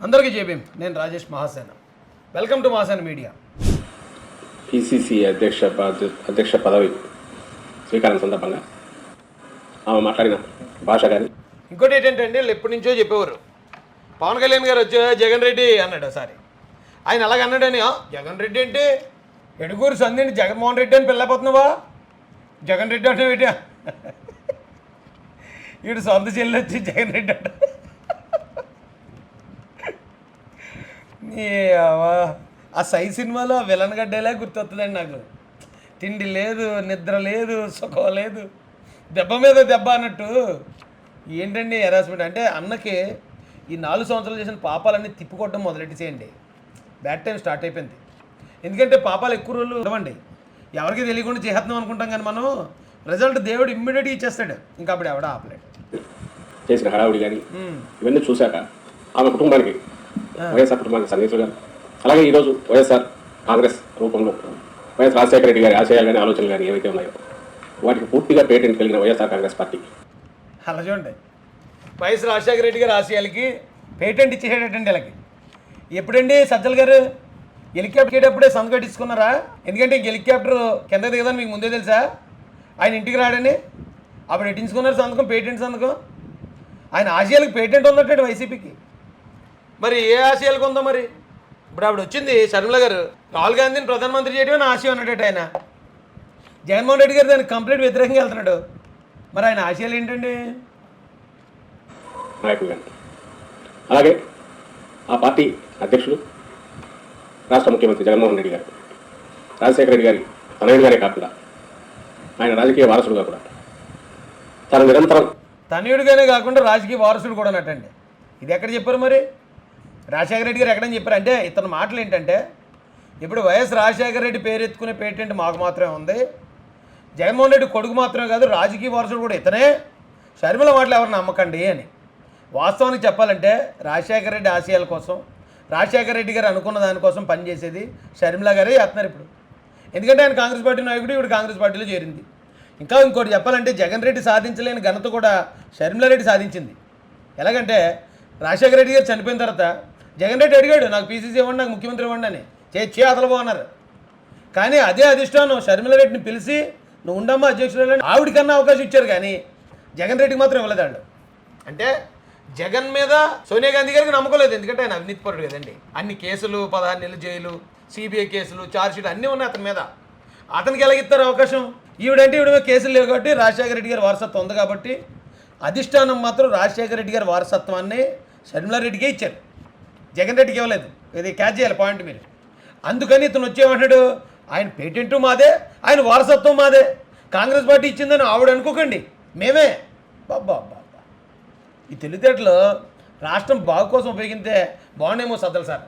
అందరికీ జేబీం నేను Rajesh Mahasena. Welcome to Mahasena media. PCC అధ్యక్ష అధ్యక్ష పదవి స్వీకారం సందర్భంగా ఆమె మాట్లాడిన భాష కానీ ఇంకోటి ఏంటంటే ఎప్పటి నుంచో చెప్పేవారు. పవన్ కళ్యాణ్ గారు వచ్చి జగన్ రెడ్డి అన్నాడు ఒకసారి. ఆయన అలాగ అన్నాడని "ఆ, జగన్ రెడ్డి అంటే ఎడుగురు సంధిని జగన్మోహన్ రెడ్డి అని పిల్లపోతున్నావా జగన్ రెడ్డి అంటే ఏంటి? వీడు సొంత చెల్లి వచ్చి జగన్ రెడ్డి అంట నీ అవ్వ. ఆ సై సినిమాలో విలన్ గడ్డేలా గుర్తొస్తుందండి నాకు. తిండి లేదు నిద్ర లేదు సుఖం లేదు. దెబ్బ మీద దెబ్బ అన్నట్టు. ఏంటండి హెరాస్మెంట్ అంటే అన్నకి ఈ నాలుగు సంవత్సరాలు చేసిన పాపాలన్నీ తిప్పుకోవడం మొదలెట్టేసేయండి బ్యాడ్ టైం స్టార్ట్ అయిపోయింది. ఎందుకంటే పాపాలు ఎక్కువ రోజులు ఉండవండి. ఎవరికి తెలియకుండా చేస్తున్నాం అనుకుంటాం కానీ మనం రిజల్ట్ దేవుడు ఇమ్మీడియట్గా ఇచ్చేస్తాడు. ఇంకా అప్పుడు ఎవడ ఆపలేడు. చేసిన హడావుడి కానీ. ఇవన్నీ చూశాక ఆమె కుటుంబానికి వైఎస్ఆర్ కుటుంబానికి సన్నిహితులుగా అలాగే ఈరోజు వైఎస్ఆర్ కాంగ్రెస్ రూపంలో వైఎస్ రాజశేఖర రెడ్డి గారి ఆశయాలు కానీ ఆలోచనలు కానీ ఏవైతే ఉన్నాయో వాటికి పూర్తిగా పేటెంట్ కలిగిన వైఎస్ఆర్ కాంగ్రెస్ పార్టీ. అలా చూడండి. వైఎస్ రాజశేఖర రెడ్డి గారి ఆశయాలకి పేటెంట్ ఇచ్చేసేటండి వీళ్ళకి. ఎప్పుడండి సజ్జల్ గారు హెలికాప్టర్ చేయటప్పుడే సంతకం తీసుకున్నారా ఎందుకంటే ఇంక హెలికాప్టర్ కింద దిగదని మీకు ముందే తెలుసా? ఆయన ఇంటికి రాడని అప్పుడు ఎట్టించుకున్నారు సంతకం పేటెంట్ సంతకం ఆయన ఆశయాలకు పేటెంట్ ఉన్నట్టు వైసీపీకి. మరి ఏ ఆశయాలకు ఉందో మరి? ఇప్పుడు ఆవిడ వచ్చింది శర్మిల గారు. రాహుల్ గాంధీని ప్రధానమంత్రి చేయడమే నా ఆశయం అన్నట్టు ఆయన. జగన్మోహన్ రెడ్డి గారు దానికి కంప్లీట్ వ్యతిరేకంగా వెళ్తున్నాడు. మరి ఆయన ఆశయాలు ఏంటండి? అలాగే ఆ పార్టీ అధ్యక్షులు రాష్ట్ర ముఖ్యమంత్రి జగన్మోహన్ రెడ్డి గారు రాజశేఖర రెడ్డి గారి తనయుడిగానే కాకుండా ఆయన రాజకీయ వారసుడుగా కూడా. తన నిరంతరం తనయుడిగానే కాకుండా రాజకీయ వారసుడు కూడా నటండి ఇది ఎక్కడ చెప్పారు మరి? రాజశేఖర రెడ్డి గారు ఎక్కడని చెప్పారు? అంటే ఇతని మాటలు ఏంటంటే ఇప్పుడు వైఎస్ రాజశేఖర రెడ్డి పేరు ఎత్తుకునే పేటెంట్ మాకు మాత్రమే ఉంది. జగన్మోహన్ రెడ్డి కొడుకు మాత్రమే కాదు రాజకీయ వారసుడు కూడా ఇతనే. షర్మిల మాటలు ఎవరు నమ్మకండి అని. వాస్తవానికి చెప్పాలంటే రాజశేఖర రెడ్డి ఆశయాల కోసం రాజశేఖర రెడ్డి గారు అనుకున్న దానికోసం పనిచేసేది షర్మిల గారే చేస్తున్నారు ఇప్పుడు. ఎందుకంటే ఆయన కాంగ్రెస్ పార్టీ నాయకుడు ఇప్పుడు కాంగ్రెస్ పార్టీలో చేరింది. ఇంకా ఇంకోటి చెప్పాలంటే జగన్ రెడ్డి సాధించలేని ఘనత కూడా షర్మిల రెడ్డి సాధించింది. ఎలాగంటే రాజశేఖర రెడ్డి గారు చనిపోయిన తర్వాత జగన్ రెడ్డి అడిగాడు నాకు పీసీసీ ఇవ్వండి నాకు ముఖ్యమంత్రి ఇవ్వండి అని. చే చే అతలబో కానీ అదే అధిష్టానం షర్మిల రెడ్డిని పిలిచి నువ్వు ఉండమ్మా అధ్యక్షుడు ఆవిడకన్నా అవకాశం ఇచ్చారు కానీ జగన్ రెడ్డికి మాత్రం ఇవ్వలేదు అంటే జగన్ మీద సోనియా గాంధీ గారికి నమ్మకం లేదు. ఎందుకంటే ఆయన అవినీతి పరుడు కదండి. అన్ని కేసులు పదహారు నెలలు జైలు సిబిఐ కేసులు ఛార్జ్షీట్ అన్నీ ఉన్నాయి అతని మీద. అతనికి ఎలాగిస్తారు అవకాశం? ఈవిడంటే ఈవిడ కేసులు లేవు కాబట్టి రాజశేఖర రెడ్డి గారి వారసత్వం ఉంది కాబట్టి అధిష్టానం మాత్రం రాజశేఖర రెడ్డి గారి వారసత్వాన్ని షర్మిలారెడ్డికే ఇచ్చారు. జగన్ రెడ్డికి ఇవ్వలేదు. ఇది క్యాచ్ చేయాలి పాయింట్ మీరు. అందుకని ఇతను వచ్చేమంటాడు ఆయన పేటెంట్ మాదే ఆయన వారసత్వం మాదే. కాంగ్రెస్ పార్టీ ఇచ్చిందని ఆవిడ అనుకోకండి. మేమే. బాబా బాబా ఈ తెలివితేటలు రాష్ట్రం బాగు కోసం ఉపయోగిస్తే బాగుండేమో సద్దలు సార్.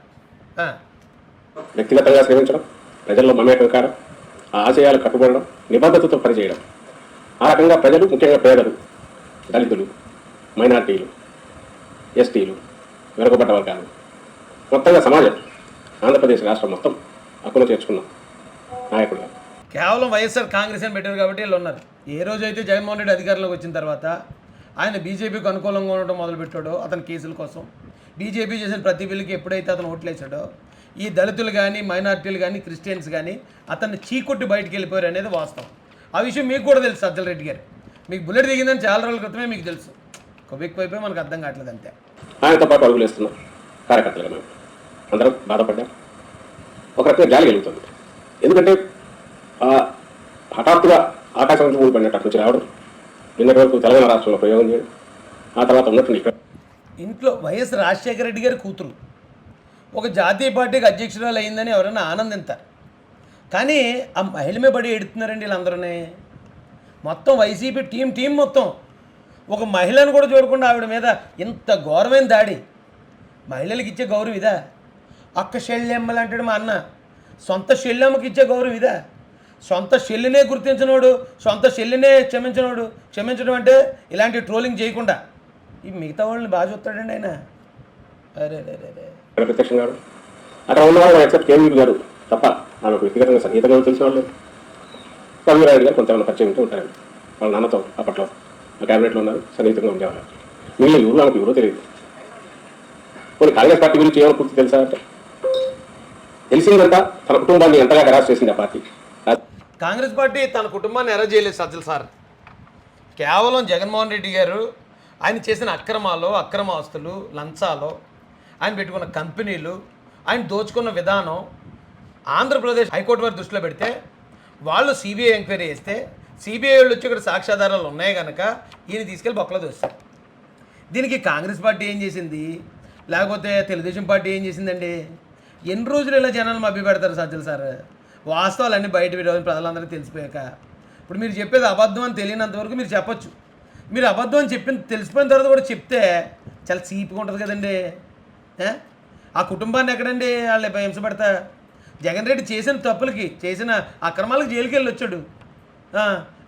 వ్యక్తిగతంగా సేవించడం ప్రజల్లో మమేకం కావడం ఆ ఆశయాలు కట్టుబడడం నిబద్ధతతో పనిచేయడం. ఆ రకంగా ప్రజలు ముఖ్యంగా పేదలు దళితులు మైనార్టీలు ఎస్టీలు వెనుకబడ్డ వర్గాలు. మొత్తంగా సమాజం ఆంధ్రప్రదేశ్ రాష్ట్రం మొత్తం హక్కును చేర్చుకున్నాం. నాయకుడుగా. కేవలం వైఎస్ఆర్ కాంగ్రెస్ అని పెట్టారు కాబట్టి వీళ్ళు ఉన్నారు. ఏ రోజైతే జగన్మోహన్ రెడ్డి అధికారంలోకి వచ్చిన తర్వాత ఆయన బీజేపీకి అనుకూలంగా ఉండటం మొదలుపెట్టాడో అతని కేసుల కోసం బీజేపీ చేసిన ప్రతి బిల్లుకి ఎప్పుడైతే అతను ఓట్లేసాడో ఈ దళితులు కానీ మైనార్టీలు కానీ క్రిస్టియన్స్ కానీ అతన్ని చీకొట్టి బయటికి వెళ్ళిపోయారు అనేది వాస్తవం. ఆ విషయం మీకు కూడా తెలుసు సజ్జల రెడ్డి గారు. మీకు బుల్లెట్ దిగిందని చాలా రోజుల క్రితమే మీకు తెలుసు. కొవ్వెక్కువైపోయి మనకు అర్థం కావట్లేదు అంతే. ఆయనతో పాటు అడుగులేస్తున్నాం కార్యకర్తలుగా అందరం బాధపడ్డాం. ఒక రకంగా జాలి కలుగుతుంది ఎందుకంటే హఠాత్తుగా ఆకాశం నుంచి ఊడి పడినట్టు అటు నుంచి రావడం నిన్నటి వరకు తెలంగాణ రాష్ట్రంలో ప్రయోగం చేయడం ఆ తర్వాత ఉన్నట్టు ఇక్కడ ఇంట్లో వైఎస్ రాజశేఖర రెడ్డి గారి కూతురు. ఒక జాతీయ పార్టీకి అధ్యక్షురాలు అయిందని ఎవరైనా ఆనందింతారు. కానీ ఆ మహిళమే పడి ఎడుతున్నారండి వీళ్ళందరూనే. మొత్తం వైసీపీ టీం టీం మొత్తం. ఒక మహిళను కూడా చూడకుండా ఆవిడ మీద ఇంత ఘోరమైన దాడి. మహిళలకు ఇచ్చే గౌరవం ఇదా? అక్క షెల్లెమ్మలు అంటాడు మా అన్న. సొంత షెల్లెమ్మకి ఇచ్చే గౌరవం ఇదా. సొంత షెల్లినే గుర్తించినోడు సొంత షెల్లినే క్షమించినోడు క్షమించడం అంటే ఇలాంటి ట్రోలింగ్ చేయకుండా. ఈ మిగతా వాళ్ళని బాగా చూస్తాడండి ఆయన. అరే అరే అరే ఇక్కడ అక్కడ ఉన్న ఎక్సెప్ట్ కేవీ గారు. తప్ప నాకు వ్యక్తిగతంగా సంగీతంగా తెలిసిన వాళ్ళు రవిరాయుడు గారు కొంతమంది పరిచయం ఉంటూ వాళ్ళ నాన్నతో అప్పట్లో ఆ క్యాబినెట్లో ఉన్నారు సన్నిహితంగా ఉండేవాళ్ళు. వీళ్ళు ఎవరు నాకు ఎవరో తెలియదు. కొన్ని కాంగ్రెస్ పార్టీ గురించి ఏమైనా పూర్తి తెలుసా అంటే? తెలిసిందంతా తన కుటుంబాన్ని ఎంతగా హెరాస్ చేసింది ఆ పార్టీ. కాంగ్రెస్ పార్టీ తన కుటుంబాన్ని ఎర్ర చేయలేదు సజ్జల సార్. కేవలం జగన్మోహన్ రెడ్డి గారు ఆయన చేసిన అక్రమాలు అక్రమ ఆస్తులు లంచాలు ఆయన పెట్టుకున్న కంపెనీలు ఆయన దోచుకున్న విధానం ఆంధ్రప్రదేశ్ హైకోర్టు వారి దృష్టిలో పెడితే వాళ్ళు సిబిఐ ఎంక్వైరీ చేస్తే సిబిఐ వాళ్ళు వచ్చి ఇక్కడ సాక్ష్యాధారాలు ఉన్నాయి కనుక ఈయన తీసుకెళ్ళి బొక్కలో దోస్తారు. దీనికి కాంగ్రెస్ పార్టీ ఏం చేసింది? లేకపోతే తెలుగుదేశం పార్టీ ఏం చేసిందండి? ఎన్ని రోజులు ఇలా జనాలు మభ్య పెడతారు సజ్జలు సార్? వాస్తవాలన్నీ బయట పెట్టాలని ప్రజలందరికీ తెలిసిపోయాక. ఇప్పుడు మీరు చెప్పేది అబద్ధం అని తెలియనంత వరకు మీరు చెప్పొచ్చు. మీరు అబద్ధం అని చెప్పిన తెలిసిపోయిన తర్వాత కూడా చెప్తే చాలా చీప్గా ఉంటుంది కదండి. ఆ కుటుంబాన్ని ఎక్కడండి? వాళ్ళు హింసపెడతా జగన్ రెడ్డి చేసిన తప్పులకి చేసిన అక్రమాలకు జైలుకి వెళ్ళి వచ్చాడు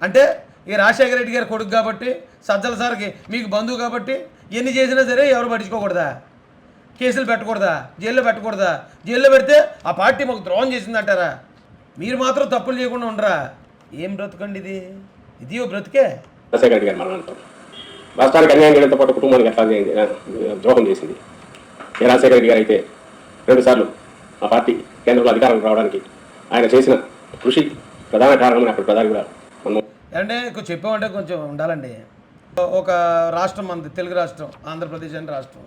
అంటే ఈ రాజశేఖర రెడ్డి గారి కొడుకు కాబట్టి సజ్జల సార్కి మీకు బంధువు కాబట్టి ఎన్ని చేసినా సరే ఎవరు పట్టించుకోకూడదా? కేసులు పెట్టకూడదా? జైల్లో పెట్టకూడదా? జైల్లో పెడితే ఆ పార్టీ మాకు ద్రోహం చేసిందంటారా? మీరు మాత్రం తప్పులు చేయకుండా ఉండరా? ఏం బ్రతుకండి ఇది? ఇది ఓ బ్రతికే. రాజశేఖర రెడ్డి గారి మరణంతో రాష్ట్రానికి అన్యాయం చేయడంతో పాటు కుటుంబానికి ఎట్లా ద్రోహం చేసింది. ఏ రాజశేఖర రెడ్డి గారు అయితే రెండుసార్లు ఆ పార్టీ కేంద్రంలో అధికారం రావడానికి ఆయన చేసిన కృషి ప్రధాన కారణమని అక్కడ ప్రధాని కూడా మనం అంటే కొంచెం చెప్పామంటే కొంచెం ఉండాలండి. ఒక రాష్ట్రం మనది తెలుగు రాష్ట్రం ఆంధ్రప్రదేశ్ అనే రాష్ట్రం.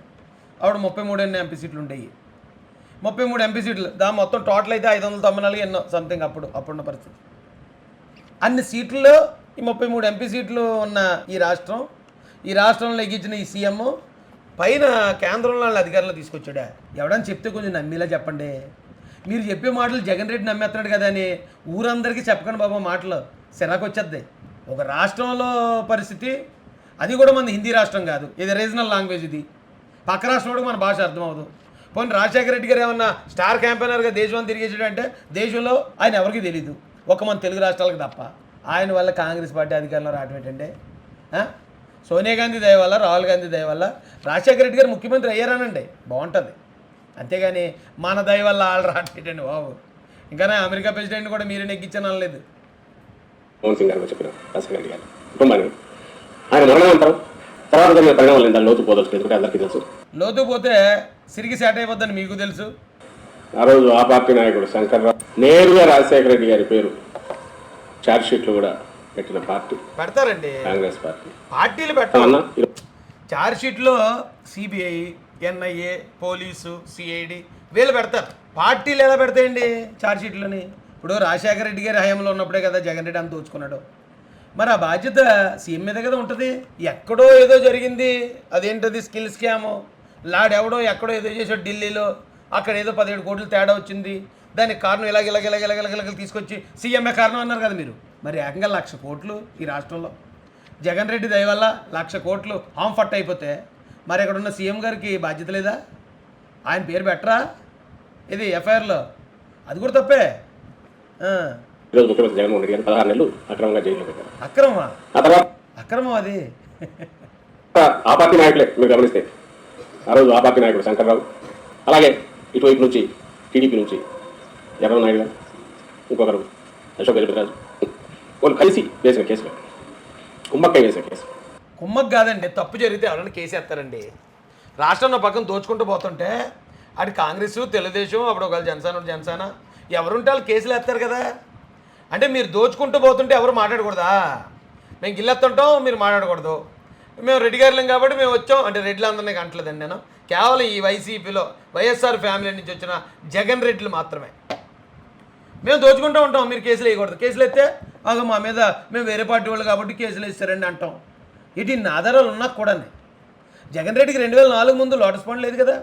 ఆవిడ ముప్పై మూడు ఎన్ని ఎంపీ సీట్లు ఉండేవి ముప్పై మూడు ఎంపీ సీట్లు దాని మొత్తం టోటల్ అయితే ఐదు వందల తొంభై నాలుగు ఎన్నో సంథింగ్ అప్పుడు అప్పుడున్న పరిస్థితి. అన్ని సీట్లలో ఈ ముప్పై మూడు ఎంపీ సీట్లు ఉన్న ఈ రాష్ట్రం ఈ రాష్ట్రంలో ఎగ్గించిన ఈ సీఎం పైన కేంద్రంలో వాళ్ళ అధికారులు తీసుకొచ్చాడా? ఎవడని చెప్తే కొంచెం నమ్మేలా చెప్పండి. మీరు చెప్పే మాటలు జగన్ రెడ్డి నమ్మేస్తున్నాడు కదా అని ఊరందరికీ చెప్పకండి బాబా మాటలు. సిరాకు వచ్చేద్ది. ఒక రాష్ట్రంలో పరిస్థితి అది కూడా మన హిందీ రాష్ట్రం కాదు. ఇది రీజనల్ లాంగ్వేజ్ ఇది. పక్క రాష్ట్రంలో మన భాష అర్థమవుతుంది. పోనీ రాజశేఖర రెడ్డి గారు ఏమన్నా స్టార్ క్యాంపెయినర్గా దేశం తిరిగేసాడు అంటే దేశంలో ఆయన ఎవరికీ తెలియదు ఒక మన తెలుగు రాష్ట్రాలకు తప్ప. ఆయన వల్ల కాంగ్రెస్ పార్టీ అధికారంలో రావడం ఏంటంటే సోనియా గాంధీ దయ వల్ల రాహుల్ గాంధీ దయ వల్ల రాజశేఖర రెడ్డి గారు ముఖ్యమంత్రి అయ్యారనండి. బాగుంటుంది. అంతేగాని మన దయ వల్ల వాళ్ళు రావడం ఏంటండి బాబు? ఇంకా అమెరికా ప్రెసిడెంట్ కూడా మీరే నెగ్గించని అనలేదు మోహన్ సింగ్ గారు. చెప్పిన తర్వాత జరిగిన పరిణామాలు ఏంటో? లోతు పోదలుచుకుంటే ఎందుకంటే అందరికీ తెలుసు. లోతు పోతే సిరిగి సెట్ అయిపోద్దని మీకు తెలుసు? ఆ రోజు ఆ పార్టీ నాయకుడు శంకర్రావు నేరుగా రాజశేఖర రెడ్డి గారి పేరు ఛార్జ్ షీట్లు కూడా పెట్టిన పార్టీ. పెడతారండి. కాంగ్రెస్ పార్టీ. పార్టీలు పెట్టాలి అన్న ఛార్జ్ షీట్లో సిబిఐ ఎన్ఐఏ పోలీసు సిఐడి వీళ్ళు పెడతారు. పార్టీలు ఎలా పెడతాయండి ఛార్జ్ షీట్లోని? ఇప్పుడు రాజశేఖర రెడ్డి గారి హయాంలో ఉన్నప్పుడే కదా జగన్ రెడ్డి అంత దోచుకున్నాడు. మరి ఆ బాధ్యత సీఎం మీద కదా ఉంటుంది. ఎక్కడో ఏదో జరిగింది. అదేంటది స్కిల్ స్కామ్? లాడెవడో ఎక్కడో ఏదో చేసాడు ఢిల్లీలో. అక్కడ ఏదో పదిహేడు కోట్లు తేడా వచ్చింది. దానికి కారణం ఇలాగ ఇలాగ ఇలాగ ఇలాగ ఇలాగ ఇలాగ తీసుకొచ్చి సీఎంఏ కారణం అన్నారు కదా మీరు. మరి ఏకంగా లక్ష కోట్లు ఈ రాష్ట్రంలో. జగన్ రెడ్డి దయ వల్ల లక్ష కోట్లు హామ్ ఫట్ అయిపోతే మరి అక్కడ ఉన్న సీఎం గారికి బాధ్యత లేదా? ఆయన పేరు పెట్టరా? ఇది ఎఫ్ఐఆర్లో. అది కూడా తప్పే. ఈరోజు ముఖ్యమంత్రి జగన్మోహన్ రెడ్డి గారు పదహారు నెలలు అక్రమంగా జైల్లో పెట్టారు. ఆ తర్వాత అక్రమం అది. ఆ పార్టీ నాయకులే మీరు గమనిస్తే. ఆ రోజు ఆ పార్టీ నాయకుడు శంకర్రావు అలాగే ఇటువైపు నుంచి టీడీపీ నుంచి ఎర్రవ నాయుడు గారు ఇంకొకరు అశోక్ గజపతిరాజు. వాళ్ళు కలిసి వేసిన కేసులు. కుమ్మక్కై వేసిన కేసు కుమ్మక్ కాదండి తప్పు జరిగితే ఎవరైనా కేసు ఎత్తారండి రాష్ట్రంలో పక్కన దోచుకుంటూ పోతుంటే అటు కాంగ్రెస్ తెలుగుదేశం అప్పుడు ఒకవేళ జనసేన జనసేన ఎవరుంటే వాళ్ళు కేసులు ఎత్తారు కదా. అంటే మీరు దోచుకుంటూ పోతుంటే ఎవరు మాట్లాడకూడదా? మేము గిల్లెత్తుంటాం మీరు మాట్లాడకూడదు. మేము రెడ్డి గారులం కాబట్టి మేము వచ్చాం. అంటే రెడ్లు అందరినీ అంటలేదండి నేను. కేవలం ఈ వైసీపీలో వైఎస్ఆర్ ఫ్యామిలీ నుంచి వచ్చిన జగన్ రెడ్లు మాత్రమే. మేము దోచుకుంటూ ఉంటాం మీరు కేసులు వేయకూడదు. కేసులు ఎత్తే అగో మా మీద మేము వేరే పార్టీ వాళ్ళు కాబట్టి కేసులు వేస్తారండి అంటాం. ఇటు ఇన్ని ఆధారాలు ఉన్నా కూడా జగన్ రెడ్డికి రెండు వేల నాలుగు ముందు లోటస్ పండ్ లేదు కదా.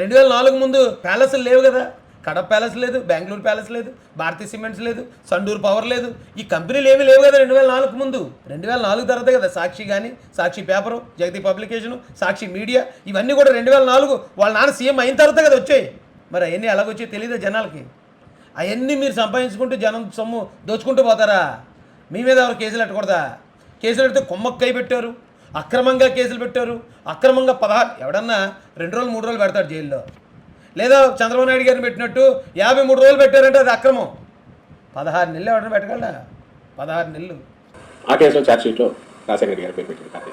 రెండు వేల నాలుగు ముందు ప్యాలెస్లు లేవు కదా. కడప ప్యాలెస్ లేదు బెంగళూరు ప్యాలెస్ లేదు భారతీయ సిమెంట్స్ లేదు సండూరు పవర్ లేదు. ఈ కంపెనీలు ఏమీ లేవు కదా రెండు వేల నాలుగు ముందు. రెండు వేల నాలుగు తర్వాత కదా సాక్షి కానీ Sakshi paper Jagati publication Sakshi media ఇవన్నీ కూడా రెండు వేల నాలుగు వాళ్ళ నాన్న సీఎం అయిన తర్వాత కదా వచ్చాయి. మరి అవన్నీ ఎలాగొచ్చాయి తెలియదు జనాలకి? అవన్నీ మీరు సంపాదించుకుంటూ జనం సొమ్ము దోచుకుంటూ పోతారా? మీ మీద ఎవరు కేసులు పెట్టకూడదా? కేసులు పెడితే కొమ్మక్కై పెట్టారు అక్రమంగా కేసులు పెట్టారు అక్రమంగా పదహారు ఎవడన్నా రెండు రోజులు మూడు రోజులు పెడతాడు జైల్లో. లేదా చంద్రబాబు నాయుడు గారిని పెట్టినట్టు యాభై మూడు రోజులు పెట్టారంటే అది అక్రమం. పదహారు నెలలు ఎవడన్నా పెట్టగలడా? పదహారు నెలలు. ఆ కేసులో ఛార్జ్ షీట్లో రాజశేఖర గారి పేరు పార్టీ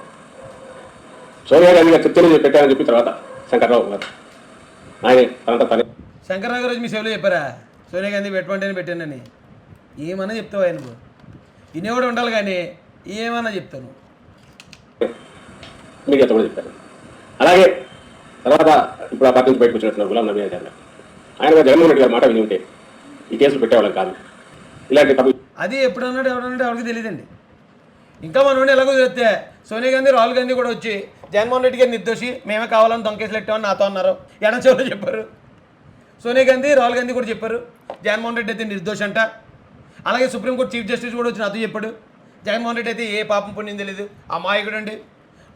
సోనియా గాంధీ గారు చెప్తేనే పెట్టారని చెప్పి తర్వాత శంకర్రావు గారు. ఆయనే తనంతా తనే శంకర్రావు రోజు మీ సేవలో చెప్పారా? సోనియా గాంధీ పెట్టమంటేనే పెట్టానని. ఏమన్నా చెప్తావు ఆయన వినేవాడు ఉండాలి కానీ ఏమన్నా చెప్తాను. మీడియాతో కూడా చెప్పారు అలాగే తర్వాత ఇప్పుడు ఆ పార్టీ నుంచి బయటకు వచ్చినట్టున్నారు గులాం నబీ ఆజాద్ గారు ఆయన జగన్మోహన్ రెడ్డి గారి మాట విని ఉంటే ఈ కేసులు పెట్టేవాళ్ళం కాదు. ఇలాంటి తప్పు అది ఎప్పుడు అన్నాడు ఎవరన్నాడు ఎవరికి తెలియదండి. ఇంకా మనం ఎలాగో తెలిస్తే సోనియా గాంధీ రాహుల్ గాంధీ కూడా వచ్చి జగన్మోహన్ రెడ్డి గారు నిర్దోషి మేమే కావాలని దొంకేసులు పెట్టామని నాతో అన్నారు. ఎడ చెప్పారు. సోనియా గాంధీ రాహుల్ గాంధీ కూడా చెప్పారు. జగన్మోహన్ రెడ్డి అయితే నిర్దోషి అంట. అలాగే సుప్రీంకోర్టు చీఫ్ జస్టిస్ కూడా వచ్చి నాతో చెప్పాడు. జగన్మోహన్ రెడ్డి అయితే ఏ పాపం పుణ్యం తెలియదు. ఆ మాయకుడు అండి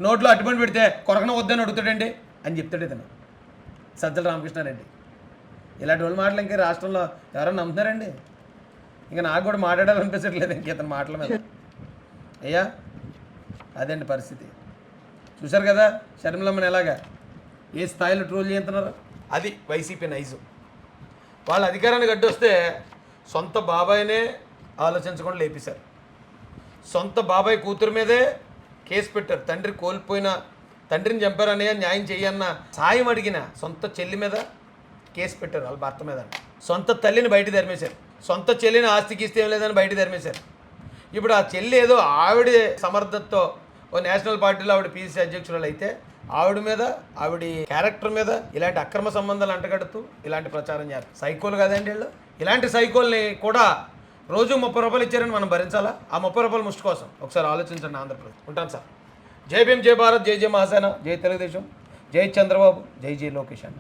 నోట్లో అట్టుబడి పెడితే కొరకన వద్దని అడుగుతాడండి. అని చెప్తాడు ఇతను. సజ్జల రామకృష్ణారెడ్డి. ఇలాంటి వాళ్ళు మాటలు ఇంకా రాష్ట్రంలో ఎవరైనా నమ్ముతున్నారండి? ఇంకా నాకు కూడా మాట్లాడాలనిపించట్లేదు ఇంక ఇతను మాటల మీద. అయ్యా అదండి పరిస్థితి. చూశారు కదా షర్మిలమ్మని ఎలాగా? ఏ స్థాయిలో ట్రోల్ చేస్తున్నారు? అది వైసీపీ నైజు. వాళ్ళ అధికారాన్ని గడ్డొస్తే సొంత బాబాయ్నే ఆలోచించకుండా లేపేశారు. సొంత బాబాయ్ కూతురు మీదే కేసు పెట్టారు. తండ్రి కోల్పోయిన తండ్రిని చంపారనే న్యాయం చేయన్న సాయం అడిగిన సొంత చెల్లి మీద కేసు పెట్టారు వాళ్ళ భర్త మీద. సొంత తల్లిని బయట ధర్మేశారు సొంత చెల్లిని ఆస్తికి ఇస్తే ఏం లేదని బయట ధర్మేశారు ఇప్పుడు ఆ చెల్లి ఏదో ఆవిడ సమర్థతతో ఓ నేషనల్ పార్టీలో ఆవిడ పీసీసీ అధ్యక్షురాలు అయితే ఆవిడ మీద ఆవిడ క్యారెక్టర్ మీద ఇలాంటి అక్రమ సంబంధాలు అంటగడుతూ ఇలాంటి ప్రచారం చేస్తారు సైకోలు కదండి వీళ్ళు. ఇలాంటి సైకోల్ని కూడా రోజు ముప్పై రూపాయలు ఇచ్చారని మనం భరించాలా? ఆ ముప్పై రూపాయలు ముష్టి కోసం. ఒకసారి ఆలోచించండి ఆంధ్రప్రదేశ్. ఉంటాను సార్. జై భీమ్ జై భారత్ జై జై మహాసేన జై తెలుగుదేశం జై చంద్రబాబు జై జై లోకేష్ అన్న.